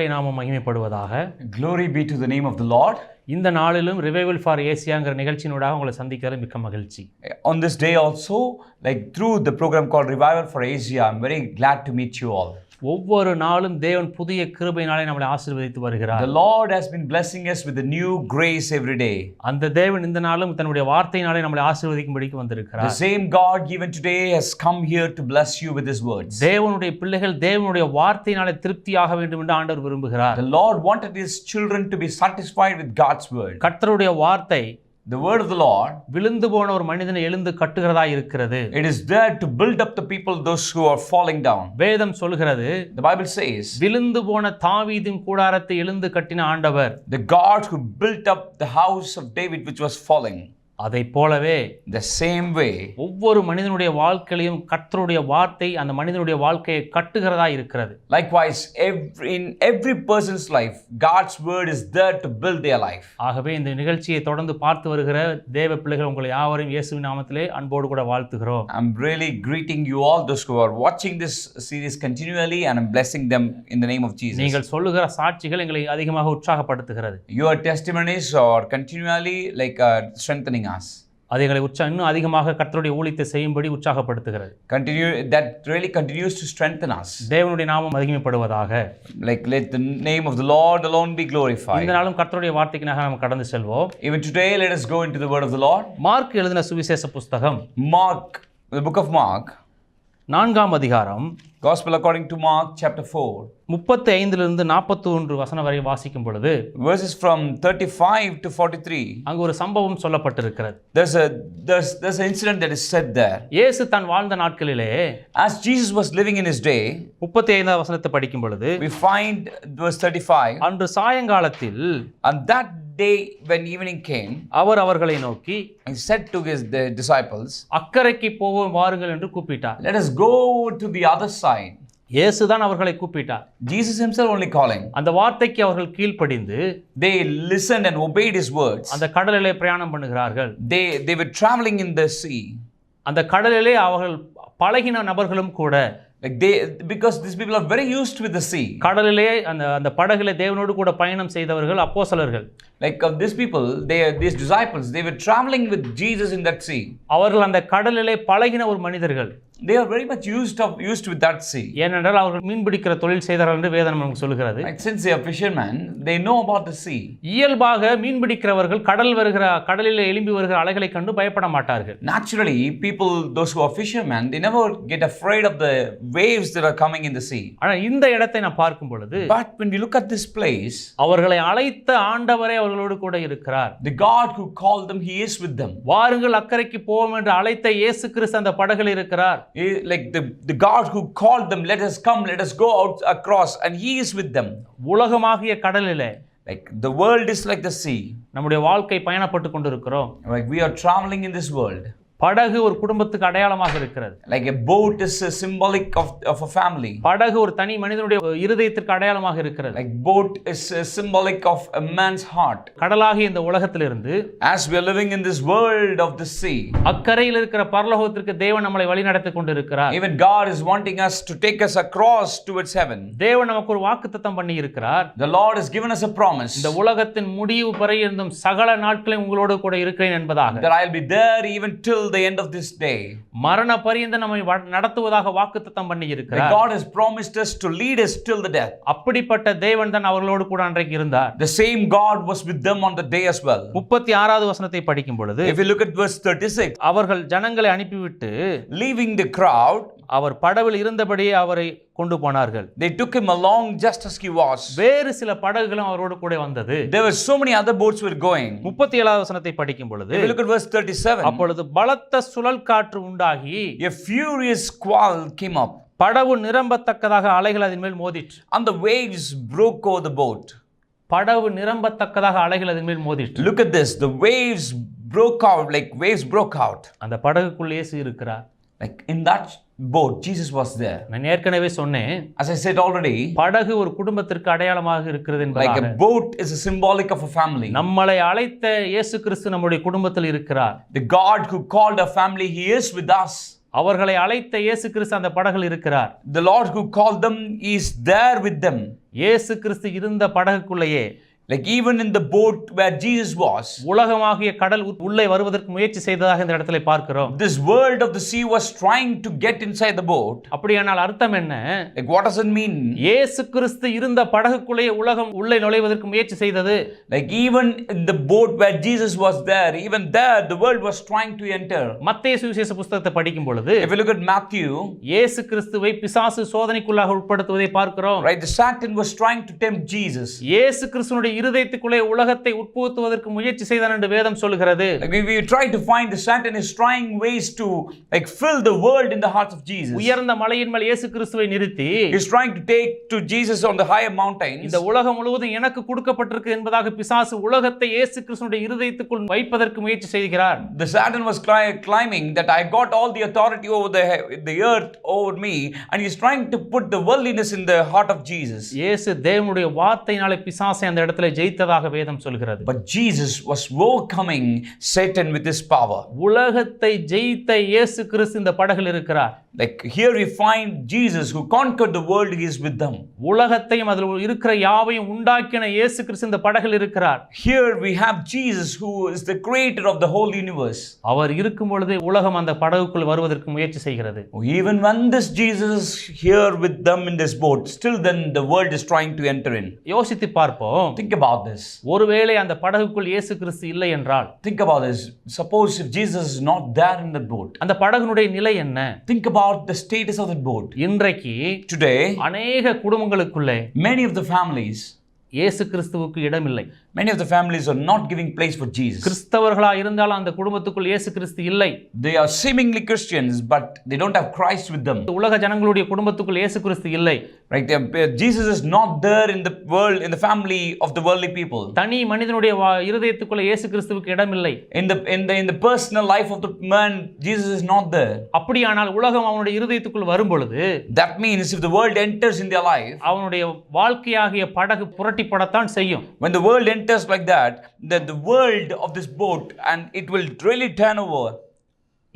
கர்த்தருடைய நாமம் மகிமைப்படுவதாக Glory be to the name of the Lord. இந்த நாளிலும் ரிவைவல் ஃபார் ஏசியாங்கிற நிகழ்ச்சியினூடாக உங்களை சந்திக்கிறது மிக்க மகிழ்ச்சி On this day also, like through the program called Revival for Asia, I'm very glad to meet you all. ஒவ்வொரு நாளும் தேவன் புதிய கிருபையினாலே நம்மளை ஆசீர்வதித்து வருகிறார் The Lord has been blessing us with a new grace every day. அந்த தேவன் இந்த நாளும் தன்னுடைய வார்த்தையினாலே நம்மளை ஆசீர்வதிக்கும்படிக்கு The வந்திருக்கிறார் same God given today has come here to bless you with His words. தேவனுடைய பிள்ளைகள் தேவனுடைய வார்த்தையினாலே திருப்தியாக வேண்டும் என்று ஆண்டவர் விரும்புகிறார் The Lord wanted His children to be satisfied with God's word. கர்த்தருடைய வார்த்தை The word of the Lord, விழுந்து போன ஒரு மனிதனை எழுந்து கட்டுகிறதா இருக்கிறது it is there to build up the people, those who are falling down. வேதம் சொல்கிறது The Bible says, விழுந்து போன தாவீதின் கூடாரத்தை எழுந்து கட்டின ஆண்டவர் the God who built up the house of David, which was falling, அதை போலவே the same way, ஒவ்வொரு மனிதனுடைய வாழ்க்கையிலும் கர்த்தருடைய வார்த்தை அந்த மனிதனுடைய வாழ்க்கையை கட்டுகிறதா இருக்கிறது likewise, every, in every person's life, God's word is there to build their life. ஆகவே இந்த நிகழ்ச்சியை தொடர்ந்து பார்த்து வருகிற தேவ பிள்ளைகள் உங்களை யாவரையும் இயேசுவின் நாமத்திலே அன்போடு கூட வாழ்த்துகிறோம் I'm really greeting you all, those who are watching this series continually, and I'm blessing them in the name of Jesus. நீங்கள் சொல்லுகிற சாட்சிகள் எங்களை அதிகமாக உற்சாகப்படுத்துகிறது Your testimonies are continually like uh, strengthening us. அது எங்களை உற்சா இன்னும் அதிகமாக கர்த்தருடைய ஊழியத்தை செய்யும்படி உற்சாகப்படுத்துகிறது Continue that really continues to strengthen us. தேவனுடைய நாமம் மகிமைப்படுவதாக Like let the name of the Lord alone be இந்த glorified. நாளும் கர்த்தருடைய வார்த்தைக்குனாக நாம் கடந்து செல்வோம் Even today, let us go into the word of the Lord. Mark எழுதின சுவிசேஷ புஸ்தகம் Mark, the book of Mark, நான்காம் அதிகாரம் Gospel according to Mark, chapter 4, முப்பத்தி ஐந்திலிருந்து நாற்பத்தி ஒன்று வசனம் வரை வாசிக்கும் பொழுது verses from 35 to 43. அங்கு ஒரு சம்பவம் சொல்லப்பட்டிருக்கிறது There's a there's there's an incident that is said there. இயேசு தான் வாழ்ந்த நாட்களிலே As Jesus was living in his day, முப்பத்தி ஐந்தாம் வசனத்தை படிக்கும் பொழுது we find verse 35. அன்று சாயங்காலத்தில் And that day, when evening came, அவர் அவர்களை நோக்கி he said to his the disciples, அக்கறைக்கு போவோம் வாருங்கள் என்று கூப்பிட்டார் Let us go to the other side. இயேசு தான் அவர்களை கூப்பிட்டார் Jesus himself only calling. அந்த வார்த்தைக்கு அவர்கள் கீழ்ப்படிந்து They listened and obeyed his words. அந்த கடலிலே பிரயாணம் பண்ணுகிறார்கள் They they were traveling in the sea. அந்த கடலிலே அவர்கள் பழகின நபர்களும் கூட Like they because these people are very used with the sea. கடலிலே அந்த அந்த படகுல தேவனோடு கூட பயணம் செய்தவர்கள் அப்போஸ்தலர்கள் Like of these people, they are these disciples, they were traveling with Jesus in that sea. அவர்கள் அந்த கடலிலே பழகின ஒரு மனிதர்கள் They are very much used of used with that sea. ஏனென்றால் அவர்கள் மீன்பிடிக்கிற தொழில் செய்தார்கள் என்று வேதம் நமக்கு சொல்கிறது they are fishermen, they know about the sea. இயல்பாக மீன்பிடிக்கிறவர்கள் கடல் வருகிற கடலில் எழும்பி வருகிற அலைகளை கண்டு பயப்பட மாட்டார்கள் Naturally, people, those who are fishermen, they never get afraid of the waves that are coming in the sea. ஆனால் இந்த இடத்தை நான் பார்க்கும் பொழுது But when you look at this place, அவர்களை அழைத்த ஆண்டவரே அவர்களோடு கூட இருக்கிறார் the God who called them, He is with them. வாருங்கள் அக்கறைக்கு போவோம் என்று அழைத்த இயேசு கிறிஸ்து அந்த படகில் இருக்கிறார் Like the, the God who called them, let us come, let us go out across, and He is with them. உலகமாகிய கடலிலே Like the world is like the sea. நம்முடைய வாழ்க்கை பயணப்பட்டு கொண்டிருக்கிறோம் Like we are traveling in this world. படகு ஒரு குடும்பத்துக்கு அடையாளமாக இருக்கிறது Like a boat is a symbolic of, of a family. படகு ஒரு தனி மனிதனுடைய இருதயத்திற்கு அடையாளமாக இருக்கிறது Like boat is a symbolic of a man's heart. கடலாகிய இந்த உலகத்திலிருந்து As we are living in this world of the sea, அக்கறையில் இருக்கிற பரலோகத்திற்கு தேவன் நம்மளை வழிநடத்தி கொண்டிருக்கிறார் even God is wanting us to take us across towards heaven. தேவன் நமக்கு ஒரு வாக்குத்தத்தம் பண்ணி இருக்கிறார் The Lord has given us a promise இந்த உலகத்தின் முடிவு வரை இருந்தும் சகல நாட்களையும் உங்களோடு கூட இருக்கிறேன் என்பதாக that I'll be there even till the end of this day. மரண பரியந்த நம்மை நடத்துவதாக வாக்குத்தத்தம் பண்ணி இருக்கிறார் God has promised us to lead us till the death. அப்படிப்பட்ட தேவன் தான் அவர்களோடு கூட அன்றைக்கு இருந்தார் The same God was with them on the day as well. முப்பத்தி ஆறாவது வசனத்தை படிக்கும் பொழுது If you look at verse 36, அவர்கள் ஜனங்களை அனுப்பிவிட்டு leaving the crowd, அவர் படவில் இருந்தபடியே அவரை கொண்டு போனார்கள் they took him along just as he was. வேறு சில படகுகளும் அவரோடு கூட வந்தது There were so many other boats were going. முப்பத்தி ஏழாவது வசனத்தை படிக்கும் பொழுது look at verse 37, அப்பொழுது பலத்த சுழல் காற்று உண்டாகி a furious squall came up, படவு நிரம்பத்தக்கதாக அலைகள் அதன் மேல் மோதிற்று and the waves broke over the boat. படவு நிரம்பத்தக்கதாக அலைகள் அதன் மேல் மோதிற்று Look at this. The waves broke out, like waves broke out. அந்த படகுக்குள் இயேசு இருக்கிறார் Like in that boat, Jesus was there. நான் ஏற்கனவே சொன்னேன் As I said already, படகு ஒரு குடும்பத்திற்கு அடையாளமாக இருக்கிறது like என்பதாக a boat is a symbolic of a family. நம்மளை அழைத்த இயேசு கிறிஸ்து நம்முடைய குடும்பத்தில் இருக்கிறார் The God who called our family, He is with us. அவர்களை அழைத்த இயேசு கிறிஸ்து அந்த படகில் இருக்கிறார் The Lord who called them is there with them. இயேசு கிறிஸ்து இருந்த படகுக்குள்ளேயே Like even in the boat where Jesus was, உலகமாகிய கடல் உள்ளே வருவதற்கு முயற்சி செய்ததாக இந்த இடத்துல பார்க்கிறோம் this world of the sea was trying to get inside the boat. அப்படியானால் அர்த்தம் என்ன Like what does it mean? இயேசு கிறிஸ்து இருந்த படகுக்குள்ளேயே உலகம் உள்ளே நுழைவதற்கு முயற்சி செய்தது Like even in the boat where Jesus was there, even there the world was trying to enter. மத்தேயு சுவிசேஷ புஸ்தகத்தை படிக்கும் பொழுது If you look at Matthew, இயேசு கிறிஸ்துவை பிசாசு சோதனைக்குள்ளாக உட்படுத்துவதை பார்க்கிறோம் right, the Satan was trying to tempt Jesus. இயேசு கிறிஸ்துனுடைய இருதயத்துக்குள்ளே உலகத்தை உட்புகுத்துவதற்கு முயற்சி செய்தான் என்று வேதம் சொல்லுகிறது Like we, try to find the Satan is trying ways to like fill the world in the hearts of Jesus. உயர்ந்த மலையின் மேல் இயேசு கிறிஸ்துவை நிறுத்தி He's trying to take to Jesus on the higher mountains. இந்த உலகம் முழுவதும் எனக்கு கொடுக்கப்பட்டிருக்கு என்பதாக பிசாசு உலகத்தை இயேசு கிறிஸ்துனுடைய இருதயத்துக்குள் வைப்பதற்கு முயற்சி செய்கிறார் The Satan was cli- climbing that I got all the authority over the, the earth over me, and he's trying to put the worldliness in the heart of Jesus. இயேசு தேவனுடைய வார்த்தையினாலே பிசாசை அந்த இடத்துல ஜெயித்ததாக வேதம் சொல்கிறது But Jesus was overcoming Satan with his power. உலகத்தை ஜெயித்த இயேசு கிறிஸ்து இந்த படகில் இருக்கிறார் Like here we find Jesus who conquered the world, he is with them. உலகத்தையும் அதில் இருக்கிற யாவையும் உண்டாக்கின இயேசு கிறிஸ்து இந்த படகில் இருக்கிறார் Here we have Jesus who is the creator of the whole universe. அவர் இருக்கும் பொழுதே உலகம் அந்த படகுக்குள் வருவதற்கு முயற்சி செய்கிறது Even when this Jesus here with them in this boat, still then the world is trying to enter in. யோசித்து பார்ப்போம் Think about this. ஒருவேளை அந்த படகுக்குள் இயேசு கிறிஸ்து இல்லை என்றால் Think about this. Suppose if Jesus is not there in the boat, அந்த படகுனுடைய நிலை என்ன think about the status of the boat. இன்றைக்கு Today, அநேக குடும்பங்களுக்குள்ளே many of the families, இயேசு கிறிஸ்துவுக்கு இடமில்லை many of the families are not giving place for Jesus. கிறிஸ்தவர்களா இருந்தாலும் அந்த குடும்பத்துக்குள் இயேசு கிறிஸ்து இல்லை They are seemingly Christians, but they don't have Christ with them. உலக ஜனங்களுடைய குடும்பத்துக்குள் இயேசு கிறிஸ்து இல்லை are- Jesus is not there in the world, in the family of the worldly people. தனி மனிதனுடைய இருதயத்துக்குள்ள இயேசு கிறிஸ்துவுக்கு the in the in the personal life of the man, Jesus is not there. அப்படியானால் உலகம் அவனுடைய இருதயத்துக்குள் வரும் பொழுது That means if the world enters in their life, அவனுடைய வாழ்க்கையாகிய படகு புரட்டிப்படத்தான் செய்யும் when the world enters like that, then the world of this boat and it will really turn over.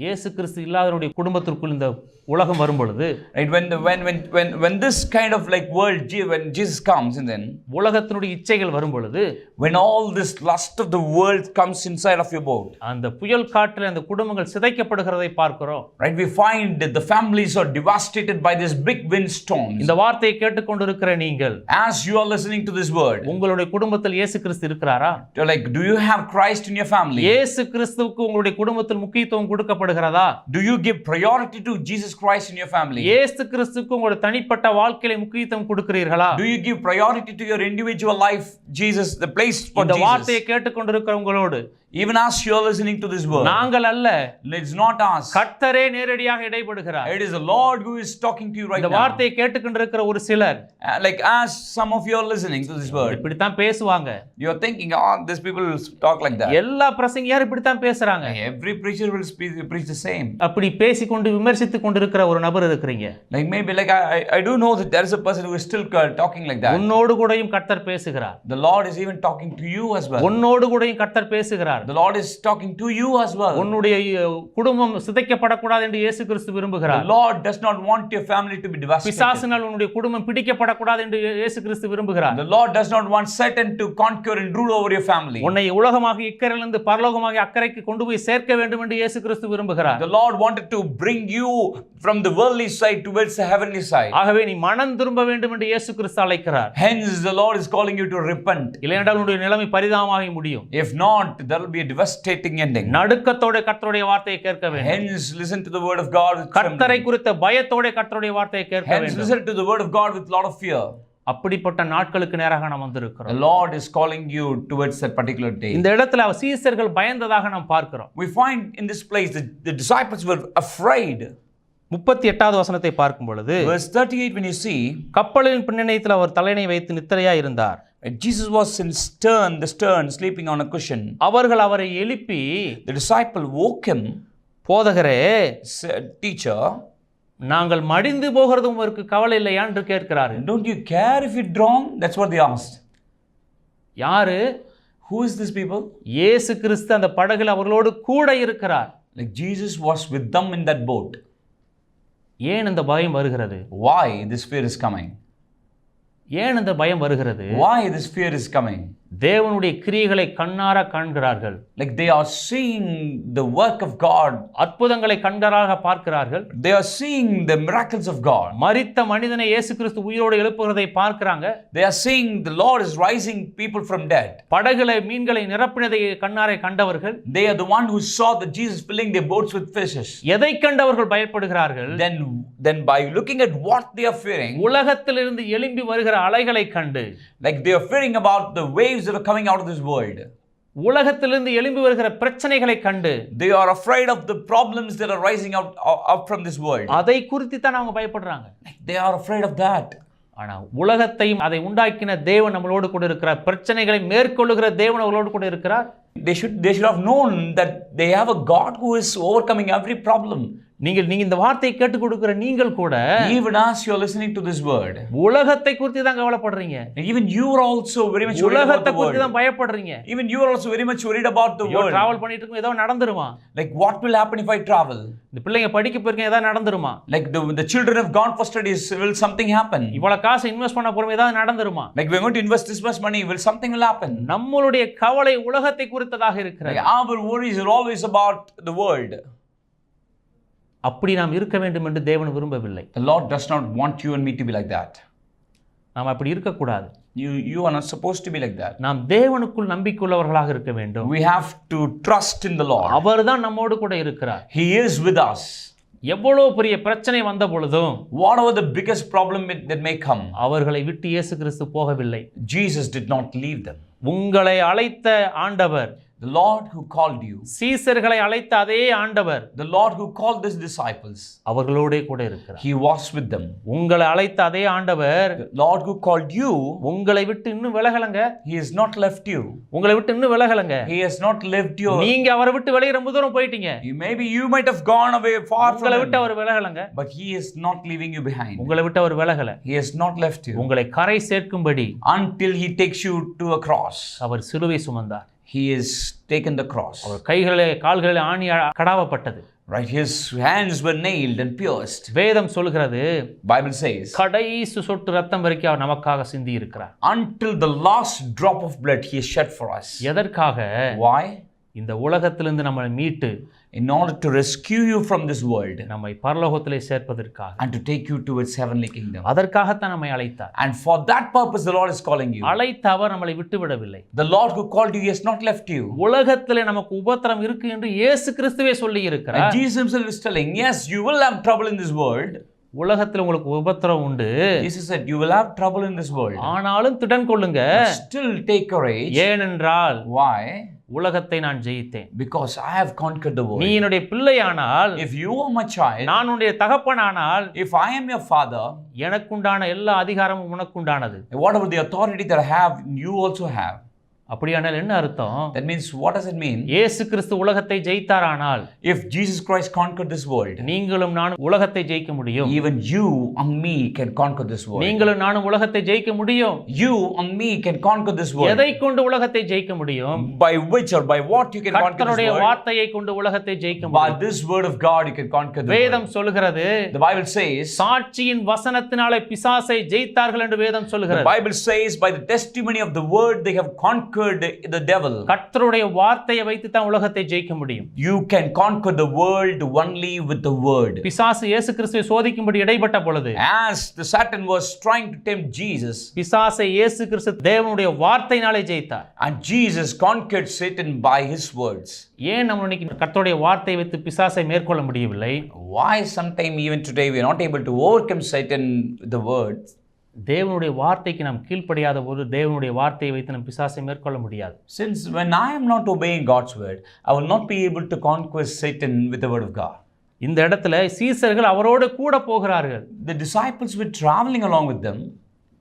இயேசு கிறிஸ்து இல்லாதவருடைய குடும்பத்திற்குள் இந்த உலகம் வரும் பொழுது Right? When the when when when when this kind of like world, when Jesus comes, and then உலகத்தினுடைய இச்சைகள் வரும் பொழுது when all this lust of the world comes inside of your boat, அந்த புயல் காற்றில் அந்த குடும்பங்கள் சிதைக்கப்படுகிறதை பார்க்கிறோம் right? We find that the families are devastated by this big windstorms. இந்த வார்த்தையை கேட்டுக்கொண்டிருக்கிற நீங்கள் As you are listening to this word, உங்களுடைய குடும்பத்தில் இயேசு கிறிஸ்து இருக்கிறாரா like, do you have Christ in your family? இயேசு கிறிஸ்துவுக்கு உங்களுடைய குடும்பத்தில் முக்கியத்துவம் கொடுக்கப்படுகிறதா Do you give priority to Jesus Christ in your family? இயேசு கிறிஸ்துக்கு உங்களுடைய தனிப்பட்ட வாழ்க்கையில முக்கியத்துவம் கொடுக்கிறீர்களா Do you give priority to your individual life, Jesus, the place for இந்த வார்த்தையை Jesus? Even as you are listening to this word, நாங்கள் அல்ல it's not us. கர்த்தரே நேரடியாக இடைப்படுகிறார் It is the Lord who is talking to you right இந்த. வார்த்தையை கேட்டுக்கொண்டிருக்கிற ஒரு சிலர் Uh, Like as some of you are listening to this word, இப்படித்தான் பேசுவாங்க you are thinking, oh, these people will talk like that. எல்லா பிரசங்கியாரும் இப்படித்தான் பேசுறாங்க Every preacher will speak, preach the same. அப்படி பேசிக்கொண்டு விமர்சித்து கொண்டிருக்கிற ஒரு நபர் இருக்கிறீங்க Like maybe like I, I- I do know that there is a person who is still uh, talking like that. உன்னோடு கூடயும் கர்த்தர் பேசுகிறார் The Lord is even talking to you as well. உன்னோடு கூடயும் கர்த்தர் பேசுகிறார் The Lord is talking to you as well. உன்னுடைய குடும்பம் சிதைக்கப்படக்கூடாது என்று இயேசு கிறிஸ்து The விரும்புகிறார் Lord does not want your family to be devastated. பிசாசினால் உன்னுடைய குடும்பம் பிடிக்கப்படக்கூடாது என்று இயேசு கிறிஸ்து விரும்புகிறார் The Lord does not want Satan to conquer and rule over your family. உன்னை உலகமாக இக்கரையிலிருந்து பரலோகமாக அக்கறைக்கு கொண்டு போய் சேர்க்க வேண்டும் என்று இயேசு கிறிஸ்து விரும்புகிறார் The Lord wanted to bring you from the worldly side towards the heavenly side. ஆகவே நீ மனம் திரும்ப வேண்டும் என்று இயேசு கிறிஸ்து அழைக்கிறார் Hence, the Lord is calling you to repent. இல்லையென்றால் உன்னுடைய நிலைமை பரிதாபமாக முடியும் If not, there will be a devastating ending. நடுக்கத்தோட கர்த்தருடைய வார்த்தையை கேட்க வேண்டும் Hence, listen to the word of God கர்த்தரை. குறித்த பயத்தோட கர்த்தருடைய வார்த்தையை கேட்க Hence, வேண்டும் listen to the word of God with lot of fear. அப்படிப்பட்ட நாட்களுக்கு நேராக நாம் The வந்திருக்கிறோம் Lord is calling you towards that particular day. இந்த இடத்துல சீசர்கள் பயந்ததாக நாம் பார்க்கிறோம் We find in this place that the disciples were afraid. முப்பத்தி எட்டாவது வசனத்தை பார்க்கும் பொழுது Verse 38, when you see, கப்பலின் பின்னணியத்தில் அவர் தலைனை வைத்து நித்திரையா இருந்தார் Jesus was in stern, the stern, sleeping on a cushion. அவர்கள் அவரை எழுப்பி The disciple woke him, போதகரே Teacher, நாங்கள் மடிந்து போகிறது உங்களுக்கு கவலை இல்லையா என்று கேட்கிறாரு don't you care if you drown? That's what they asked. யாரு Who is this people? இயேசு கிறிஸ்து அந்த படகுல அவர்களோடு கூட இருக்கிறார் Like Jesus was with them in that boat. ஏன் இந்த பயம் வருகிறது Why this fear is coming? ஏன் இந்த பயம் வருகிறது Why this fear is coming? தேவனுடைய கிரியைகளை கண்ணார காண்கிறார்கள் Like they are seeing the work of God, அற்புதங்களை கண்கராக பார்க்கிறார்கள் they are seeing the miracles of God. மரித்த மனிதனை இயேசு கிறிஸ்து உயிரோடு எழுப்புகிறதை பார்க்கிறாங்க They are seeing the Lord is rising people from dead. படகுல மீன்களை நிரப்பினதை கண்ணாரை கண்டவர்கள் They are the one who saw that Jesus filling their boats with fishes. எதை கண்டவர்கள் பயப்படுகிறார்கள் Then, then by looking at what they are fearing, உலகத்திலிருந்து எழும்பி வருகிற அலைகளை கண்டு like they are fearing about the waves that are coming out of this world. உலகத்திலிருந்து எழும்பி வருகிற பிரச்சனைகளை கண்டு They are afraid of the problems that are rising out up from this world. அதை குறித்து தான் அவங்க பயப்படுறாங்க They are afraid of that. ஆனா உலகத்தையும் அதை உண்டாக்கின தேவன் நம்மளோடு கூட இருக்கிறார் பிரச்சனைகளை மேற்கொள்ளுகிற தேவன் அவர்களோடு கூட இருக்கிறார் They should they should have known that they have a God who is overcoming every problem. நீங்கள் நீங்க இந்த வார்த்தையை கேட்டுக் கொடுக்கிற நீங்கள் கூட Even as you are listening to this word, உலகத்தை குறித்து தான் கவலைப்படுறீங்க even you are also very much உலகத்தை குறித்து. தான் பயப்படுறீங்க Even you are also very much worried about the world. Travel பண்ணிட்டு இருக்கும் ஏதோ நடந்துருமா Like what will happen if I travel? இந்த பிள்ளைங்க படிக்க போயிருக்கேன் ஏதாவது நடந்துருமா Like the, the children have gone for studies, will something happen? இவ்வளவு காசு இன்வெஸ்ட் பண்ண போறோம் ஏதாவது நடந்துருமா Like we're going to invest this much money, will something will happen? நம்மளுடைய கவலை உலகத்தை குறித்ததாக இருக்கிறது our worries are always about the world. அப்படி நாம் இருக்க வேண்டும் என்று தேவன் விரும்பவில்லை The Lord does not want you and me to be like that. நாம் அப்படி இருக்கக்கூடாது You, you are not supposed to be like that. நாம் தேவனுக்குள் நம்பிக்கையுள்ளவர்களாக இருக்க வேண்டும் We have to trust in the Lord. அவர்தான் நம்மோடு கூட இருக்கிறார் He is with us. எவ்வளவு பெரிய பிரச்சனை வந்த பொழுதும் Whatever the biggest problem it- that may come, அவர்களை விட்டு இயேசு கிறிஸ்து போகவில்லை Jesus did not leave them. உங்களை அழைத்த ஆண்டவர் The Lord who called you, சீசர்களை அழைத்த அதே ஆண்டவர் the Lord who called his disciples, அவர்களோடே கூட இருக்கிறார் he was with them. உங்களை அழைத்த அதே ஆண்டவர் The Lord who called you, உங்களை விட்டு இன்னும் விலகலங்க he has not left you. உங்களை விட்டு இன்னும் விலகலங்க He has not left you. நீங்க அவரை விட்டு வெளியே ரொம்ப தூரம் போயிட்டீங்க You- Maybe you might have gone away far from உங்களை விட்டு அவர் விலகலங்க but he is not leaving you behind. உங்களை விட்டு அவர் விலகல He has not left you உங்களை கரை சேர்க்கும்படி until he takes you to a cross. அவர் சிலுவை சுமந்தார் He has taken the cross. அவர் கைகளிலே கால்களிலே ஆணி கடாவப்பட்டது Right? His hands were nailed and pierced. வேதம் சொல்கிறது Bible says, கடைசி சொட்டு ரத்தம் வரைக்கும் அவர் நமக்காக சிந்தி இருக்கிறார் until the last drop of blood he has shed for us. எதற்காக Why? இந்த உலகத்திலிருந்து நம்மை மீட்டு In order to rescue you from this world நம்மை பரலோகத்திலே சேர்ப்பதற்காக and to take you to its heavenly kingdom. அதற்காகத்தான் நம்மை அழைத்தார் And for that purpose, the Lord is calling you. அழைத்த அவர் நம்மளை விட்டு விடவில்லை The Lord who called you, has not left you. உலகத்திலே நமக்கு உபத்திரம் இருக்கு என்று இயேசு கிறிஸ்துவே சொல்லி இருக்கிறார் Jesus Himself is telling, Yes, you will have trouble in this world. உலகத்தில் உங்களுக்கு உபத்திரம் உண்டு Jesus said, You will have trouble in this world. ஆனாலும் திடன் கொள்ளுங்க Still take courage. ஏனென்றால் Why? உலகத்தை நான் ஜெயித்தேன் Because I have conquered the நீ world. என்னுடைய பிள்ளையானால் If you are my child, நான் உன்னுடைய தகப்பனானால் if I am your father, எனக்குண்டான எல்லா அதிகாரமும் உனக்குண்டானது whatever the authority that I have, you also have. அப்படியானால் என்ன அர்த்தம் That means, what does it mean? இயேசு கிறிஸ்து உலகத்தை ஜெயித்தாரானால் If Jesus Christ conquered this world, நீங்களும் நானும் உலகத்தை ஜெயிக்க முடியும் even you and me can conquer this world. நீங்களும் நானும் உலகத்தை ஜெயிக்க முடியும் You and me can conquer this world. எதை கொண்டு உலகத்தை ஜெயிக்க முடியும் By which or by what you can conquer this கர்த்தருடைய world? வார்த்தையை கொண்டு உலகத்தை ஜெயிக்க By முடியும் this word of God, you can conquer the world. வேதம் சொல்லுகிறது The Bible says, சாட்சியின் வசனத்தினாலே பிசாசை ஜெயித்தார்கள் என்று வேதம் the சொல்லுகிறது Bible says, by the testimony of the word, they have conquered the devil. கர்த்தருடைய வார்த்தையை வைத்து தான் உலகத்தை ஜெயிக்க முடியும் You can conquer the world only with the word. பிசாசு இயேசு கிறிஸ்துவை சோதிக்கும்படி இடைப்பட்ட பொழுது As the Satan was trying to tempt Jesus, பிசாசை இயேசு கிறிஸ்து தேவனுடைய வார்த்தையினாலே ஜெயித்தார் and Jesus conquered Satan by his words. ஏன் நம்ம இன்னைக்கு கர்த்தருடைய வார்த்தையை வைத்து பிசாசை மேற்கொள்ள முடியவில்லை Why sometime even today we are not able to overcome Satan with the words? தேவனுடைய வார்த்தைக்கு நாம் கீழ்ப்படியாத போது தேவனுடைய வார்த்தையை வைத்து நம் பிசாசை மேற்கொள்ள முடியாது I am not obeying God's word, I will not be able to conquer Satan with the word of God. இந்த இடத்துல சீசர்கள் அவரோடு கூட போகிறார்கள் The disciples were traveling along with them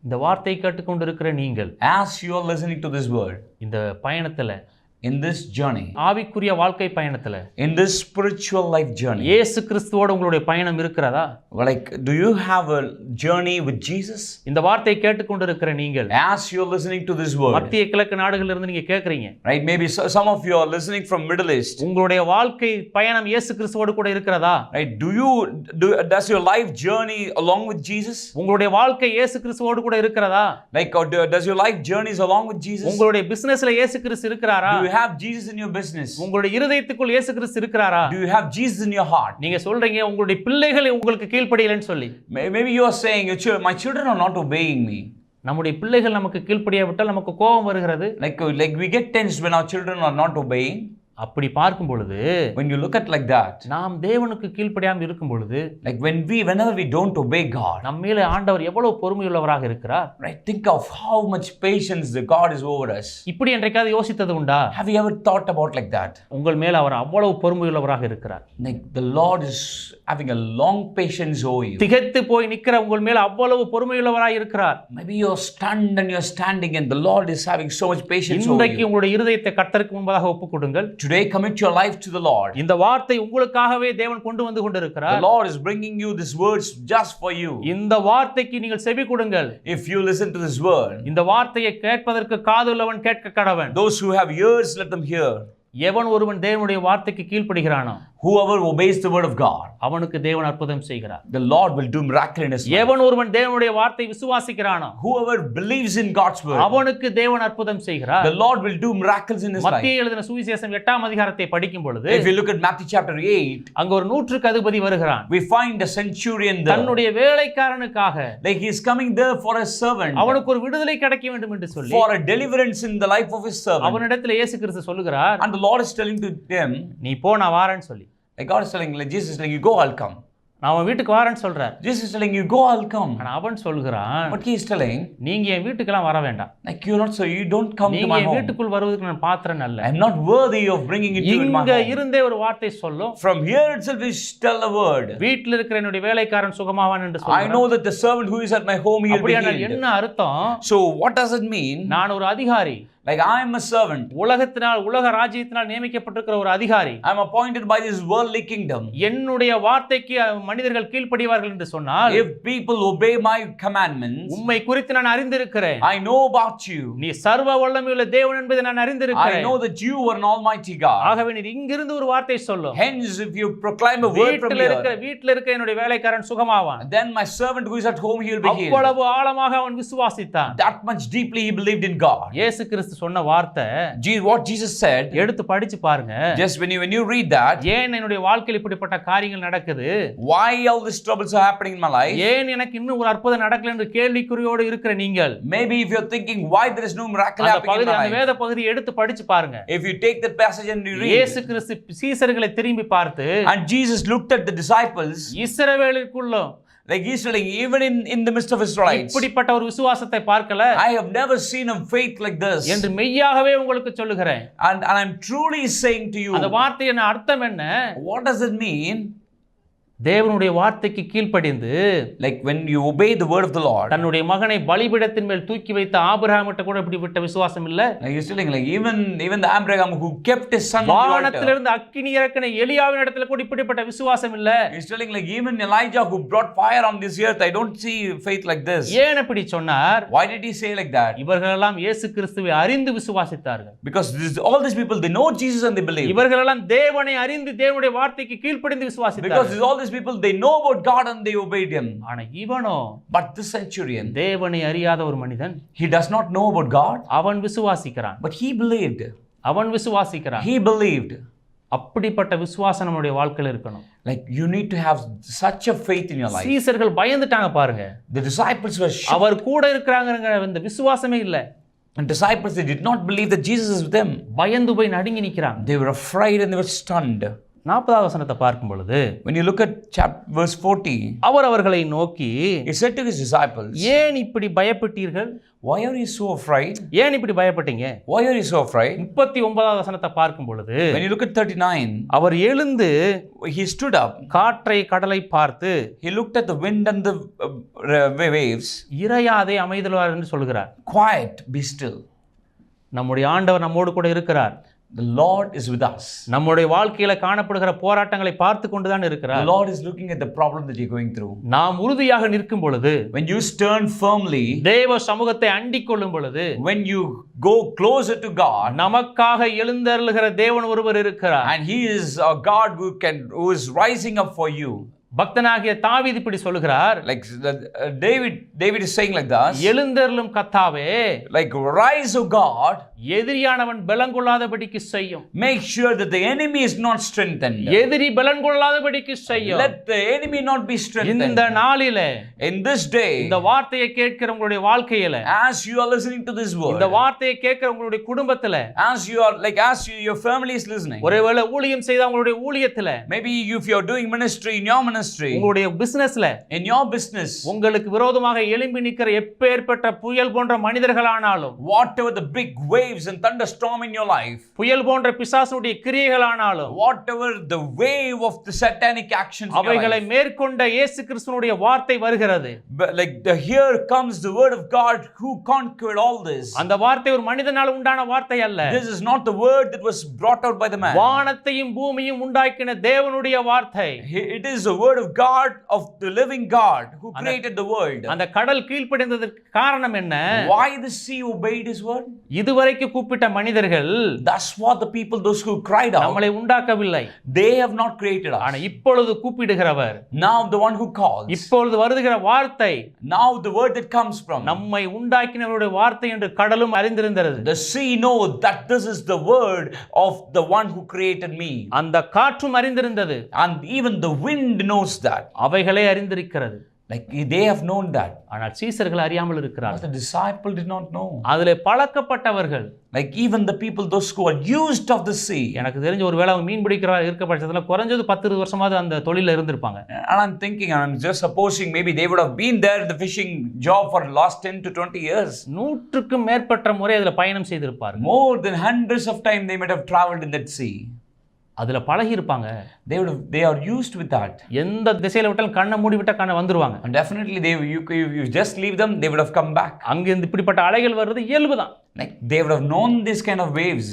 இந்த வார்த்தை கேட்டுக்கொண்டிருக்கிற நீங்கள் as you are listening to this word. இந்த பயணத்துல in this journey, ஆவிக்குரிய வாழ்க்கை பயணத்துல in this spiritual life journey, இயேசு கிறிஸ்துவோட உங்களுடைய பயணம் இருக்கிறதா like, do you have a journey with Jesus? இந்த வார்த்தையை கேட்டுக்கொண்டிருக்கிற நீங்கள் As you're listening to this word, மத்திய கிழக்கு நாடுகள்ல இருந்து நீங்க கேக்குறீங்க right? Maybe so- some of you are listening from Middle East, உங்களுடைய வாழ்க்கை பயணம் இயேசு கிறிஸ்துவோடு கூட இருக்கிறதா right? Do you, do, does your life journey along with Jesus? உங்களுடைய வாழ்க்கை இயேசு கிறிஸ்துவோடு கூட இருக்கிறதா do, does your life journeys along with Jesus? உங்களுடைய பிசினஸ்ல இயேசு கிறிஸ்து இருக்கிறாரா Have Jesus in your business? உங்களுடைய இருதயத்துக்குள் இயேசு கிறிஸ்து இருக்கிறாரா Do you have Jesus in your heart? நீங்க சொல்றீங்க உங்களுடைய பிள்ளைகள் உங்களுக்கு கீழ்ப்படியலன்னு சொல்லி May- Maybe you are saying, "Your chil- My children are not obeying me. நம்முடைய பிள்ளைகள் நமக்கு கீழ்ப்படியாவிட்டால் நமக்கு கோபம் வருகிறது Like, uh, like we get tensed when our children are not obeying. அப்படி பார்க்கும் பொழுது When you look at like that, நாம் தேவனுக்கு கீழ்ப்படியாமல் இருக்கும் பொழுது like when we, whenever we don't obey God, நம்ம மேலே ஆண்டவர் எவ்வளவு பொறுமையுள்ளவராக இருக்கிறார் right? Think of how much patience the God is over us. இப்படி என்றைக்காவது யோசித்தது உண்டா Have you ever thought about like that? உங்கள் மேல் அவர் அவ்வளவு பொறுமையுள்ளவராக இருக்கிறார் Like the Lord is having a long patience over you. திகைத்து போய் நிற்கிற உங்கள் மேல் அவ்வளவு பொறுமையுள்ளவராக இருக்கிறார் Maybe you're stunned and you're standing, and the Lord is having so much patience over இன்றைக்கு you. உங்களுடைய இருதயத்தை கர்த்தருக்கு முன்பதாக ஒப்புக் கொடுங்கள் Today, commit your life to the Lord. இந்த வார்த்தை உங்களுக்காகவே தேவன் கொண்டு வந்து The கொண்டிருக்கிறார் Lord is bringing you these words just for you. இந்த வார்த்தைக்கு நீங்கள் செவி கொடுங்கள் If you listen to this word, இந்த வார்த்தையை கேட்பதற்கு காதுள்ளவன் கேட்க கடவன் those who have ears, let them hear. எவன் ஒருவன் தேவனுடைய வார்த்தைக்கு கீழ்ப்படுகிறானோ Whoever obeys the word of God, அவனுக்கு தேவன் அற்புதம் செய்கிறார் the Lord will do miracle in his life. எவன் ஒருவன் தேவனுடைய வார்த்தை விசுவாசிக்கிறானோ Whoever believes in God's word, அவனுக்கு தேவன் அற்புதம் செய்கிறார் the Lord will do miracles in his life. மத்திய எழுதின சுவிசேஷம் எட்டாம் அதிகாரத்தை படிக்கும் பொழுது If you look at Matthew chapter 8, அங்க ஒரு நூற்றுக்கு அதிபதி வருகிறான் we find a centurion there. தன்னுடைய வேலைக்காரனுக்காக Like he is coming there for a servant, அவனுக்கு ஒரு விடுதலை கிடைக்க வேண்டும் என்று சொல்லி for a deliverance in the life of his servant. அவனிடத்தில் இயேசு கிறிஸ்து சொல்லுகிறார் And the Lord is telling to them, நீ போ நான் வாரேன்னு சொல்லி like God is telling, like Jesus is telling, you go, I'll come. நான் அவன் வீட்டுக்கு வாரேன்னு சொல்றார் Jesus is telling you, go, I'll come. ஆனா அவன் சொல்கிறான் But he is telling, நீங்க என் வீட்டுக்கெல்லாம் வர வேண்டாம் like you're not so, you don't come to நீங்க my என். வீட்டுக்குள் வருவதற்கு நான் பாத்திரம் அல்ல I'm not worthy of bringing it to you in my இங்க. இருந்தே ஒரு வார்த்தை சொல்லும் From here itself, we tell a word. வீட்டில் இருக்கிற என்னுடைய வேலைக்காரன் சுகமாவான் என்று I சொல்றான் know that the servant who is at my home, he'll be அப்படியானால் healed. என்ன அர்த்தம் So what does it mean? நான் ஒரு அதிகாரி Like I am a servant. உலகத்தினால் உலக ராஜ்யத்தினால் நியமிக்கப்பட்டிருக்கிற ஒரு அதிகாரி I'm appointed by this worldly kingdom. என்னுடைய வார்த்தைக்கு மனிதர்கள் கீழ்ப்படிவார்கள் என்று சொன்னால் If people obey my commandments, உம்மை குறித்து நான் அறிந்திருக்கிறேன் I know about you. நீ சர்வ வல்லமையுள்ள தேவன் என்பதை நான் அறிந்திருக்கிறேன் know that you are an almighty God. ஆகவே நீ இங்கிருந்து ஒரு வார்த்தை சொல்லும் Hence, if you proclaim a word from இருக்கிற வீட்டில் இருக்கிற என்னுடைய வேலைக்காரன் சுகமாவான் then my servant who is at home, he will be healed. அவ்வளவு ஆழமாக அவன் விசுவாசித்தான் That much deeply he believed in God. இயேசு கிறிஸ்து சொன்ன வார்த்தை Je- What Jesus said, எடுத்து படிச்சு பாருங்க just when you when you read that, ஏன் என்னுடைய வாழ்க்கையில் இப்படிப்பட்ட காரியங்கள் நடக்குது why all these troubles are happening in my life? ஏன் எனக்கு இன்னும் ஒரு அற்புதம் நடக்கல என்று கேள்விக்குறியோடு இருக்கிற நீங்கள் Maybe if you're thinking why there is no miracle அந்த happening in பகுதி my அந்த வேத பகுதியை எடுத்து படிச்சு பாருங்க if you take that passage and you read, இயேசு கிறிஸ்து சீசர்களை திரும்பி பார்த்து and Jesus looked at the disciples, இஸ்ரவேலுக்குள்ளும் like he's telling, even in, in the midst of Israelites, இப்படிப்பட்ட ஒரு விசுவாசத்தை பார்க்கல I have never seen a faith like this. என்று மெய்யாகவே உங்களுக்கு சொல்லுகிறேன் And, and I'm truly saying to you, அந்த வார்த்தையின் அர்த்தம் என்ன what does it mean? தேவனுடைய வார்த்தைக்கு கீழ்ப்படிந்து Like when you obey the word of the Lord, தன்னுடைய மகனை பலிபீடத்தின் மேல் தூக்கி வைத்த ஆபிரகாமிட்ட கூட இப்படிப்பட்ட விசுவாசம் இல்ல even even the Abraham who kept his son on the altar, வானத்திலிருந்து அக்கினி இறக்கின எலியாவின் இடத்துல கூட இப்படிப்பட்ட விசுவாசம் இல்ல he's telling, like even Elijah who brought fire on this earth, I don't see faith like this. ஏன் அப்படி சொன்னார் Why did he say like that? இவர்களெல்லாம் இயேசு கிறிஸ்துவை அறிந்து விசுவாசித்தார்கள் Because this, all these people they know Jesus and they believe. இவர்களெல்லாம் தேவனை அறிந்து தேவனுடைய வார்த்தைக்கு கீழ்ப்படிந்து விசுவாசித்தார்கள் this, all these people they know about God and they obeyed him. ஆனா இவனோ But this centurion, தேவனை அறியாத ஒரு மனிதன் he does not know about God, அவன் விசுவாசிக்கிறான் but he believed. அவன் விசுவாசிக்கிறான் He believed. அப்படிப்பட்ட விசுவாசம் நம்முடைய வாழ்க்கையில் இருக்கணும் Like you need to have such a faith in your life. சீசர்கள் பயந்துட்டாங்க பாருங்க The disciples were shocked. அவர் கூட இருக்கிறாங்கிற இந்த விசுவாசமே இல்ல And disciples they did not believe that Jesus is with them. பயந்து போய் நடுங்கி நிக்கிறாங்க They were afraid and they were stunned. நாற்பதாவது வசனத்தை பார்க்கும் பொழுது When you look at chap verse 40, அவர் அவர்களை நோக்கி he said to his disciples, ஏன் இப்படி பயப்பட்டீர்கள் Why are you so afraid? ஏன் இப்படி பயப்பட்டீங்க Why are you so afraid? முப்பத்தி ஒன்பதாவது வசனத்தை பார்க்கும் பொழுது When you look at 39, அவர் எழுந்து he stood up, காற்றை கடலை பார்த்து he looked at the wind and the uh, waves. இறையாதே அமைதலார் என்று சொல்கிறார் Quiet, be still. நம்முடைய ஆண்டவர் நம்மோடு கூட இருக்கிறார் The Lord is with us. நம்முடைய வாழ்க்கையில காணப்படுகிற போராட்டங்களை பார்த்து கொண்டுதான் The இருக்கிறார் Lord is looking at the problem that you're going through. நாம் உறுதியாக நிற்கும் பொழுது When you stand firmly, தேவ சமூகத்தை அண்டிக் கொள்ளும் பொழுது when you go closer to God, நமக்காக எழுந்தருளுகிற தேவன் ஒருவர் இருக்கிறார் and He is a God who can who is rising up for you. பக்தனாகிய தாவீது இப்படி சொல்லுகிறார் Like uh, David, David is saying like this. எழுந்தருளும் கத்தாவே Like, rise, O God, எதிரியானவன் பலங்கொள்ளாதபடிக்கு செய்யும் make sure that the enemy is not strengthened. எதிரி பலங்கொள்ளாதபடிக்கு செய்யும் Let the enemy not be strengthened. இந்த நாளிலே In this day, இந்த வார்த்தையை கேட்கிற உங்களுடைய வாழ்க்கையில as you are listening to this இந்த word, வார்த்தையை கேட்கிற உங்களுடைய குடும்பத்துல as you are like as you, your family is listening, ஒருவேளை ஊழியம் செய்த உங்களுடைய ஊழியத்துல maybe if you are doing ministry in your ministry, உங்களுடைய பிசினஸ்ல in your business, உங்களுக்கு விரோதமாக எழும்பி நிற்கிற எப்பேற்பட்ட புயல் போன்ற மனிதர்களானாலும் whatever the big waves and thunderstorm in your life, புயல் போன்ற பிசாசுடைய கிரியைகளானாலும் whatever the wave of the satanic actions, in your அவைகளை மேற்கொண்ட இயேசு கிறிஸ்துவனுடைய வார்த்தை வருகிறது like the here comes the word of God who conquered all this. அந்த வார்த்தை ஒரு மனிதனால் உண்டான வார்த்தை அல்ல This is not the word that was brought out by the man. வானத்தையும் பூமியும் உண்டாக்கின தேவனுடைய வார்த்தை It is the word of God, of the living God who created the world. அந்த கடல் கீழ்ப்படிந்ததற்கு காரணம் என்ன Why the sea obeyed his word? இதுவரைக்கு கூப்பிட்ட மனிதர்கள் That's what the people, those who cried out, நம்மளை உண்டாக்கவில்லை they have not created ஆனா us. இப்பொழுது கூப்பிடுகிறவர் Now the one who calls, இப்பொழுது வருதுகிற வார்த்தை now the word that comes from, நம்மை உண்டாக்கினவருடைய வார்த்தை என்று கடலும் அறிந்திருந்தது the sea know that this is the word of the one who created me. அந்த காற்றும் அறிந்திருந்தது And even the wind knows that. அவைகளே அறிந்திருக்கிறது Like they have known that. ஆனால் சீசர்கள் அறியாமல் இருக்கிறார்கள் the disciple did not know. அதிலே பழக்கப்பட்டவர்கள் Like even the people, those who are used of the sea. எனக்கு தெரிஞ்ச ஒரு வேளை அவங்க மீன் பிடிக்கிறா இருக்க பட்சத்தில் குறைஞ்சது பத்து இருபது வருஷமாவது அந்த தொழிலில் இருந்திருப்பாங்க thinking, I'm just supposing maybe they would have been there in the fishing job for the last 10 to 20 years. நூற்றுக்கும் மேற்பட்ட முறை அதில் பயணம் செய்திருப்பார்கள் More than hundreds of times they might have traveled in that sea. அதில் பழகி இருப்பாங்க They would have, they are used with that. எந்த திசையில விட்டாலும் கண்ணை மூடி விட்டா கண்ணை வந்துருவாங்க definitely they you, you, you just leave them, they would have come back. அங்கிருந்து இப்படிப்பட்ட அலைகள் வர்றது இயல்பு தான் Like they would have known this kind of waves.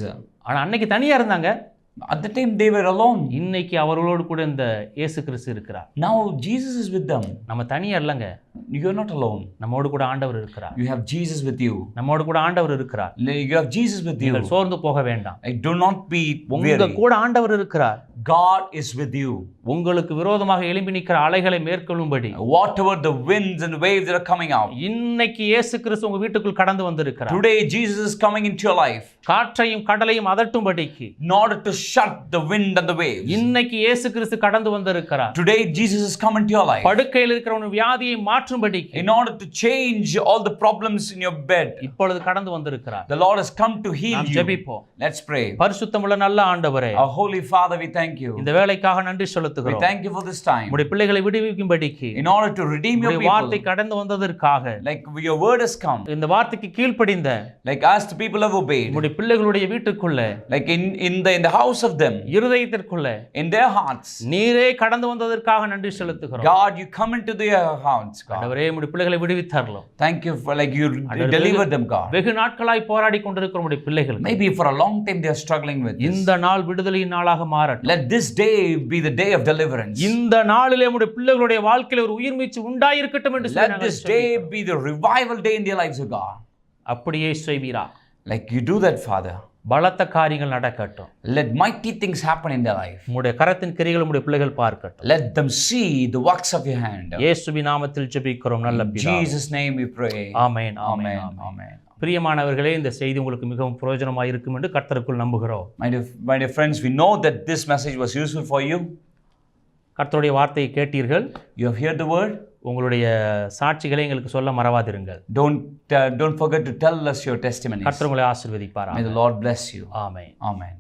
ஆனா அன்னைக்கு தனியா இருந்தாங்க At the time they were alone. இன்னைக்கு அவர்களோடு கூட இந்த இயேசு கிறிஸ்து இருக்கிறார் Now Jesus is with them. நம்ம தனியா இல்லைங்க You're not alone. நம்மோடு கூட ஆண்டவர் இருக்கிறார் You have Jesus with you. நம்மோடு கூட ஆண்டவர் இருக்கிறார் You have Jesus with you. நீங்கள் சோர்ந்து போக வேண்டாம் Like, do not be உங்க. கூட ஆண்டவர் இருக்கிறார் God is with you. உங்களுக்கு விரோதமாக எழும்பி நிற்கிற அலைகளை மேற்கொள்ளும்படி Whatever the winds and waves that are coming out. இன்னைக்கு இயேசு கிறிஸ்து உங்க வீட்டுக்குள் கடந்து வந்திருக்கிறார் Today Jesus is coming into your life காற்றையும் கடலையும் அதட்டும்படிக்கு in order to shut the wind and the waves. இன்னைக்கு இயேசு கிறிஸ்து கடந்து வந்திருக்கிறார் Today Jesus is coming to your life படுக்கையில் இருக்கிற உன் வியாதியை மாற்றும்படிக்கு in order to change all the problems in your bed. இப்பொழுது கடந்து வந்திருக்கிறார் The Lord has come to heal நாம் you. ஜெபிப்போம் Let's pray. பரிசுத்தமுள்ள நல்ல ஆண்டவரே Our Holy Father, we thank you. இந்த வேலைக்காக நன்றி We செலுத்துகிறோம் thank you for this time. உடைய பிள்ளைகளை விடுவிக்கும்படிக்கு In order to redeem your உடைய வார்த்தை. கடந்து வந்ததற்காக Like your word has come. இந்த வார்த்தைக்கு கீழ்ப்படிந்த Like as the people have obeyed. உடைய பிள்ளைகளுடைய வீட்டுக்குள்ள Like in, in the in the house of them. இருதயத்திற்குள்ள In their hearts. நீரே கடந்து வந்ததற்காக நன்றி செலுத்துகிறோம் God, you come into their hearts, God. ஆண்டவரே உடைய பிள்ளைகளை விடுவித்தரலாம் Thank you for like you deliver them, God. வெகு நாட்களாய் போராடி கொண்டிருக்கிற உடைய பிள்ளைகள் Maybe for a long time they are struggling with this. இந்த நாள் விடுதலையின் நாளாக மாறட்டும் Let this day be the day of deliverance. இந்த நாளிலே உடைய பிள்ளைகளுடைய வாழ்க்கையில ஒரு உயிர் மீச்சு உண்டாயிருக்கட்டும் என்று Let this day be the revival day in their lives, O God. அப்படியே செய்வீரா Like you do that, Father. பலத்த காரியங்கள் நடக்கட்டும் Let mighty things happen in their life. உம்முடைய கரத்தின் கிரிகள் உம்முடைய பிள்ளைகள் பார்க்கட்டும் Let them see the works of your hand. இயேசுவின் நாமத்தில் ஜெபிக்கிறோம் நல்ல Jesus' name we pray. ஆமென் ஆமென் Amen. Amen. பிரியமானவர்களே இந்த செய்தி உங்களுக்கு மிகவும் பிரயோஜனமாக இருக்கும் என்று கர்த்தருக்குள் நம்புகிறோம் My dear, my dear friends, we know that this message was useful for you. கர்த்தருடைய வார்த்தையை கேட்டீர்கள் You have heard the word. உங்களுடைய சாட்சிகளை எங்களுக்கு சொல்ல மறவாதிருங்கள் uh, don't forget to tell us your testimonies. கர்த்தர் உங்களை ஆசீர்வதிப்பாரா May the Lord bless you. Amen Amen.